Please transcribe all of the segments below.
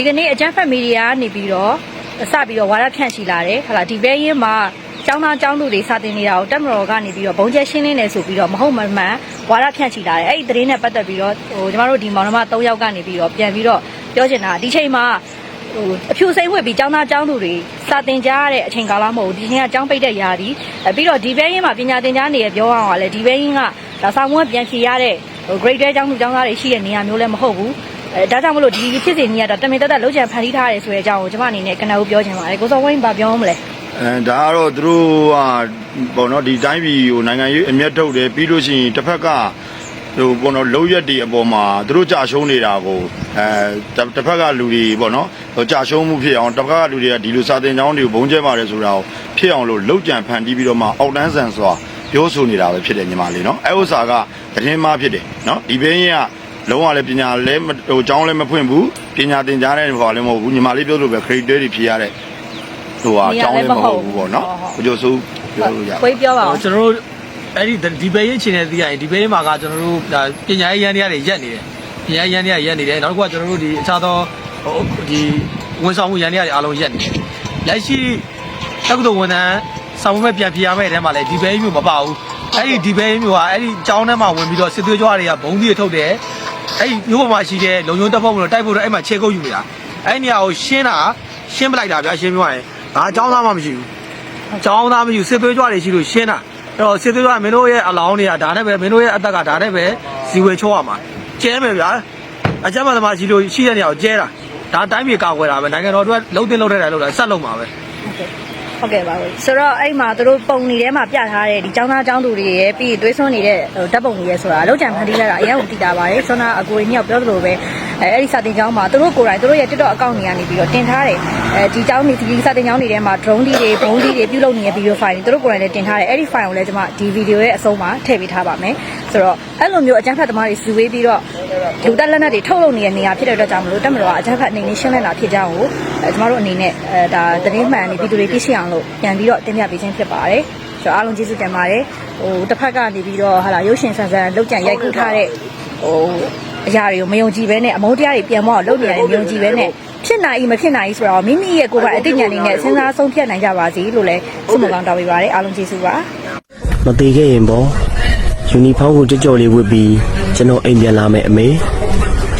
ဒီကနေ့အကြမ်းဖက်မီဒီယာကနေပြီးတော့စပြီးတော့ဝါဒဖြန့်ချီလာတယ်ဟုတ်လားဒီဘဲရင်မှာကျောင်းသားကျောင်းသူတွေစာတင်နေတာကိုတက်မတော်ကနေပြီးတော့ဘုံကျဲရှင်းလင်းနေဆိုပြီးတော့မဟုတ်မမှန်ဝါဒဖြန့်ချီလာတယ်အဲ့ဒီသတင်းနဲ့ပတ်သက်ပြီးတော့ဟိုကျမတို့ဒီမောင်နှမ၃ယောက်ကနေပြီးတော့ပြန်ပြီးတော့ပြောချင်တာဒီချိန်မှာဟိုအဖြူစိမ့်ဝှက်ပြီးကျောင်းသားကျောင်းသူတွေစာတင်ကြရတဲ့အချိန်ကာလမဟုတ်ဘူးဒီချိန်ကကျောင်းပိတ်တဲ့ຢာဒီအဲပြီးတော့ဒီဘဲရင်မှာပညာသင်ကြားနေရပြောအောင်ကလည်းဒီဘဲရင်ကဒါစာမွေးပြန်ဖြေရတဲ့ဟို grade 12ကျောင်းသူကျောင်းသားတွေရှိတဲ့နေရာမျိုးလည်းမဟုတ်ဘူး အဲဒါကြောင့်မလို့ဒီဖြစ်စဉ်ကြီးကတော့တမင်တက်တက်လုံးချန်ဖန်တီးထားတယ်ဆိုတဲ့အကြောင်းကိုကျွန်မအနေနဲ့ကနဦးပြောချင်ပါတယ်ကိုစောဝင်းဘာပြောမလဲအဲဒါကတော့သူတို့ကပေါ့နော်ဒီတိုင်းပြည်ကိုနိုင်ငံရေးအမျက်ထုတ်တယ်ပြီးလို့ရှိရင်တစ်ဖက်ကဟိုပေါ့နော်လုံးရက်တွေအပေါ်မှာသူတို့ကြာရှုံးနေတာကိုအဲတစ်တစ်ဖက်ကလူတွေပေါ့နော်ဟိုကြာရှုံးမှုဖြစ်အောင်တစ်ဖက်ကလူတွေကဒီလိုစာတင်ကြောင်းတွေကိုဘုံကျဲပါတယ်ဆိုတာကိုဖြစ်အောင်လို့လုံးကြံဖန်တီးပြီးတော့မှအောက်တန်းဆန်စွာပြောဆိုနေတာပဲဖြစ်တယ်ညီမလေးနော်အဲဥစ္စာကသတင်းမှားဖြစ်တယ်နော်ဒီဘင်းကြီးက လုံးဝလည်းပညာလည်းမဟိုကျောင်းလည်းမဖွင့်ဘူးပညာသင်ကြားတဲ့ဟောလည်းမဟုတ်ဘူးညီမလေးပြောလို့ပဲ credit တွေဖြေရတဲ့ဟိုဟာကျောင်းလည်းမဟုတ်ဘူးပေါ့နော်ဘယ်လိုဆိုပြောလို့ရခွေးပြောပါအောင်ကျွန်တော်တို့အဲ့ဒီဒီဘဲရင်ချင်တဲ့သိရရင်ဒီဘဲရင်မှာကကျွန်တော်တို့ဒါပညာရေးရန်တရားတွေရက်နေတယ်ပညာရေးရန်တရားရက်နေတယ်နောက်တစ်ခုကကျွန်တော်တို့ဒီအခြားသောဟိုဒီဝန်ဆောင်မှုရန်တရားတွေအားလုံးရက်နေတယ်လက်ရှိတက္ကသိုလ်ဝန်ထမ်းဆောင်မှုမဲ့ပြန်ပြရမယ့်အဲထဲမှာလည်းဒီဘဲရင်မျိုးမပါဘူးအဲ့ဒီဒီဘဲရင်မျိုးကအဲ့ဒီကျောင်းထဲမှာဝင်ပြီးတော့စစ်သွေးကြွတွေကဘုံကြီးထုတ်တယ် အဲ့ဒီမျိုးပေါ်မှာရှိတဲ့လုံယုံတပ်ဖွဲ့မှုတွေတိုက်ဖို့တော့အဲ့မှာခြေကုပ်ယူနေတာအဲ့နေရာကိုရှင်းတာရှင်းပလိုက်တာဗျာရှင်းပြရရင်ငါအကြောင်းသားမှမရှိဘူးကျောင်းသားမရှိဘူးစစ်သွေးကြွတွေရှိလို့ရှင်းတာအဲ့တော့စစ်သွေးကြွကမင်းတို့ရဲ့အလောင်းတွေကဒါနဲ့ပဲမင်းတို့ရဲ့အသက်ကဒါနဲ့ပဲဇီဝေချောရမှာကျဲမယ်ဗျာအကြမ်းမသမားရှိလို့ရှိတဲ့နေရာကိုကျဲတာဒါတိုင်းပြည်ကာကွယ်တာပဲနိုင်ငံတော်တို့ကလုံးတင်လုံးတဲ့တယ်လို့လားဆက်လုံးမှာပဲဟုတ်ကဲ့ ပါဘူးဆိုတော့အဲ့မှာသူတို့ပုံနေထဲမှာပြထားတဲ့ဒီចောင်းသားចောင်းသူတွေရဲ့ပြီးသွေးစွန်းနေတဲ့ဟိုဓာတ်ပုံတွေရဲ့ဆိုတာလုံးချန်ဖန်တီးလိုက်တာအရင်ကတည်တာပါတယ်ဆွမ်းနာအကိုကြီးညောက်ပြောသလိုပဲအဲအဲ့ဒီစာတင်ကျောင်းမှာသူတို့ကိုယ်တိုင်သူတို့ရဲ့ TikTok အကောင့်တွေကနေပြီးတော့တင်ထားတယ်အဲဒီကျောင်းတွေဒီစာတင်ကျောင်းတွေထဲမှာ drone တွေဘုံတွေပြုလုပ်နေတဲ့ video file တွေသူတို့ကိုယ်တိုင်လည်းတင်ထားတယ်အဲ့ဒီ file ကိုလည်းကျွန်မဒီ video ရဲ့အဆုံးမှာထည့်ပေးထားပါမယ်ဆိုတော့အဲ့လိုမျိုးအကြမ်းဖက်သမားတွေစုဝေးပြီးတော့ လူတက်လက်နက်တွေထုတ်လုပ်နေတဲ့နေရာဖြစ်တဲ့အတွက်ကြောင့်မလို့တက်မတော်ကအကြမ်းဖက်အနေနဲ့ရှင်းလင်းတာဖြစ်ကြောင်းကိုအဲကျွန်တော်တို့အနေနဲ့အဲဒါသတင်းမှန်နေပြည်သူတွေသိရှိအောင်လို့ပြန်ပြီးတော့တင်ပြပေးခြင်းဖြစ်ပါတယ်ဆိုတော့အားလုံးကျေးဇူးတင်ပါတယ်ဟိုတစ်ဖက်ကနေပြီးတော့ဟာလာရုပ်ရှင်ဆန်ဆန်လောက်ကြံရိုက်ကူးထားတဲ့ဟိုအရာတွေကိုမယုံကြည်ဘဲနဲ့အမုန်းတရားတွေပြန်မအောင်လုပ်နေရတယ်မယုံကြည်ဘဲနဲ့ဖြစ်နိုင် ਈ မဖြစ်နိုင် ਈ ဆိုတော့မိမိရဲ့ကိုယ်ပိုင်အသိဉာဏ်တွေနဲ့စဉ်းစားဆုံးဖြတ်နိုင်ကြပါစေလို့လည်းဆုမကောင်းတောင်းပေးပါတယ်အားလုံးကျေးဇူးပါမသေးခဲ့ရင်ပေါ့ ယူနီဖောင်းကိုကြော့ကြော့လေးဝတ်ပြီးကျွန်တော်အိမ်ပြန်လာမယ်အမေ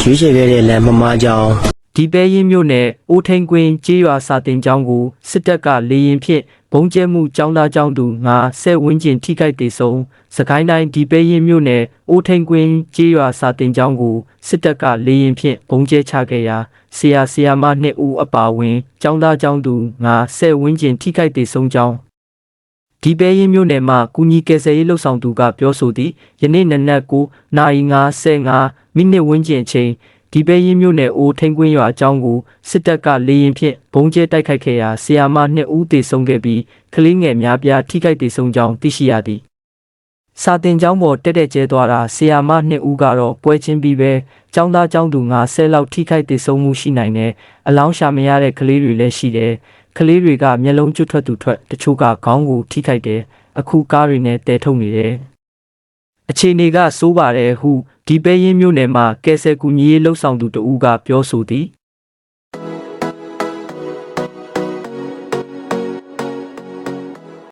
ရွေးချယ်ခဲ့တဲ့လမ်းမမကြောင်ဒီပဲရင်မြို့နယ်အိုထိန်ကွင်းကျေးရွာစာတင်ကျောင်းကိုစစ်တပ်ကလေရင်ဖြင့်ဘုံကျဲမှုကျောင်းသားကျောင်းသူငါဆဲဝင်းကျင်ထိခိုက်ဒေဆုံးစကိုင်းတိုင်းဒီပဲရင်မြို့နယ်အိုထိန်ကွင်းကျေးရွာစာတင်ကျောင်းကိုစစ်တပ်ကလေရင်ဖြင့်ဘုံကျဲချခဲ့ရာဆရာဆရာမနှစ်ဦးအပါအဝင်ကျောင်းသားကျောင်းသူငါဆဲဝင်းကျင်ထိခိုက်ဒေဆုံးကျောင်း ဒီပဲရင်မြို့နယ်မှာကုညီကယ်ဆယ်ရေးလှုပ်ဆောင်သူကပြောဆိုသည့်ယနေ့နနက်9နာရီ55မိနစ်ဝန်းကျင်အချိန်ဒီပဲရင်မြို့နယ်အိုထိန်ကွင်းရွာအကြောင်းကိုစစ်တပ်ကလေရင်ဖြင့်ဘုံကျဲတိုက်ခိုက်ခဲ့ရာဆီယာမ2ဦးသေဆုံးခဲ့ပြီးကလေးငယ်များပြားထိခိုက်သေဆုံးကြောင်းသိရှိရသည်စာတင်ကျောင်းပေါ်တက်တက်ကျဲသွားတာဆီယာမ2ဦးကတော့ပွဲချင်းပြီးပဲကျောင်းသားကျောင်းသူ90လောက်ထိခိုက်သေဆုံးမှုရှိနိုင်တယ်အလောင်းရှာမရတဲ့ကလေးတွေလည်းရှိတယ် ကလေးတွေကမျက်လုံးကျွတ်ထွက်သူထွက်တချို့ကခေါင်းကိုထိခိုက်တယ်အခုကားတွေနဲ့တဲထုတ်နေတယ်အခြေအနေကစိုးပါတယ်ဟုဒီပဲရင်မျိုးနယ်မှာကဲဆယ်ကူညီရေးလှုပ်ဆောင်သူတဦးကပြောဆိုသည်